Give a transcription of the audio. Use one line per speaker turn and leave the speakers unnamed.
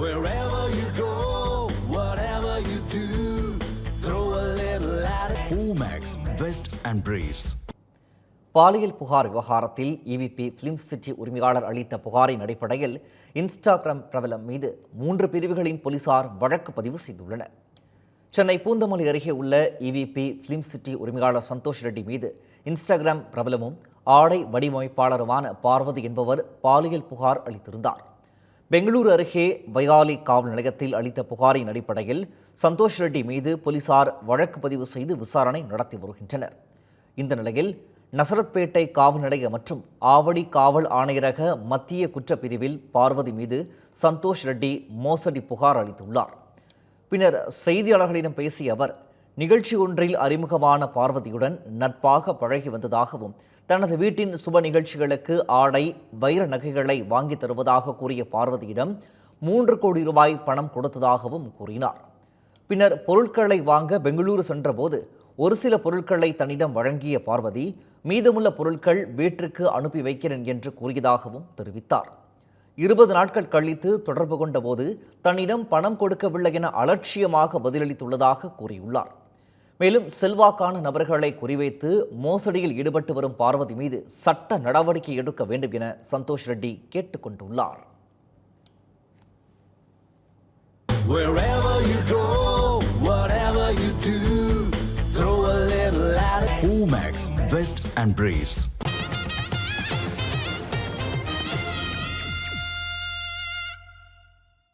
Wherever you go, whatever you do, throw a little at
it. Omax, Vest and Briefs.
பாலியல் புகார் விவகாரத்தில் EVP film city உரிமையாளர் அளித்த புகாரின் அடிப்படையில் இன்ஸ்டாகிராம் பிரபலம் மீது மூன்று பிரிவுகளின் போலீசார் வழக்கு பதிவு செய்துள்ளனர் சென்னை பூந்தமல்லி அருகே உள்ள இவிபி பிலிம் சிட்டி உரிமையாளர் சந்தோஷ் ரெட்டி மீது இன்ஸ்டாகிராம் பிரபலமும் ஆடை வடிவமைப்பாளருமான பார்வதி என்பவர் பாலியல் புகார் அளித்திருந்தார் பெங்களூரு அருகே வயாலி காவல் நிலையத்தில் அளித்த புகாரின் அடிப்படையில் சந்தோஷ் ரெட்டி மீது போலீசார் வழக்கு பதிவு செய்து விசாரணை நடத்தி வருகின்றனர் இந்த நிலையில் நசரத்பேட்டை காவல் நிலையம் மற்றும் ஆவடி காவல் ஆணையரக மத்திய குற்றப்பிரிவில் பார்வதி மீது சந்தோஷ் ரெட்டி மோசடி புகார் அளித்துள்ளார் பின்னர் செய்தியாளர்களிடம் பேசிய அவர் நிகழ்ச்சி ஒன்றில் அறிமுகமான பார்வதியுடன் நட்பாக பழகி வந்ததாகவும் தனது வீட்டின் சுப நிகழ்ச்சிகளுக்கு ஆடை வைர நகைகளை வாங்கி தருவதாக கூறிய பார்வதியிடம் மூன்று கோடி ரூபாய் பணம் கொடுத்ததாகவும் கூறினார் பின்னர் பொருட்களை வாங்க பெங்களூரு சென்றபோது ஒரு சில பொருட்களை தன்னிடம் வழங்கிய பார்வதி மீதமுள்ள பொருட்கள் வீட்டிற்கு அனுப்பி வைக்கிறேன் என்று கூறியதாகவும் தெரிவித்தார் இருபது நாட்கள் கழித்து தொடர்பு கொண்டபோது தன்னிடம் பணம் கொடுக்கவில்லை என அலட்சியமாக பதிலளித்துள்ளதாக கூறியுள்ளார் மேலும் செல்வாக்கான நபர்களை குறிவைத்து மோசடியில் ஈடுபட்டு வரும் பார்வதி மீது சட்ட நடவடிக்கை எடுக்க வேண்டும் என சந்தோஷ் ரெட்டி கேட்டுக்கொண்டுள்ளார் Wherever you go,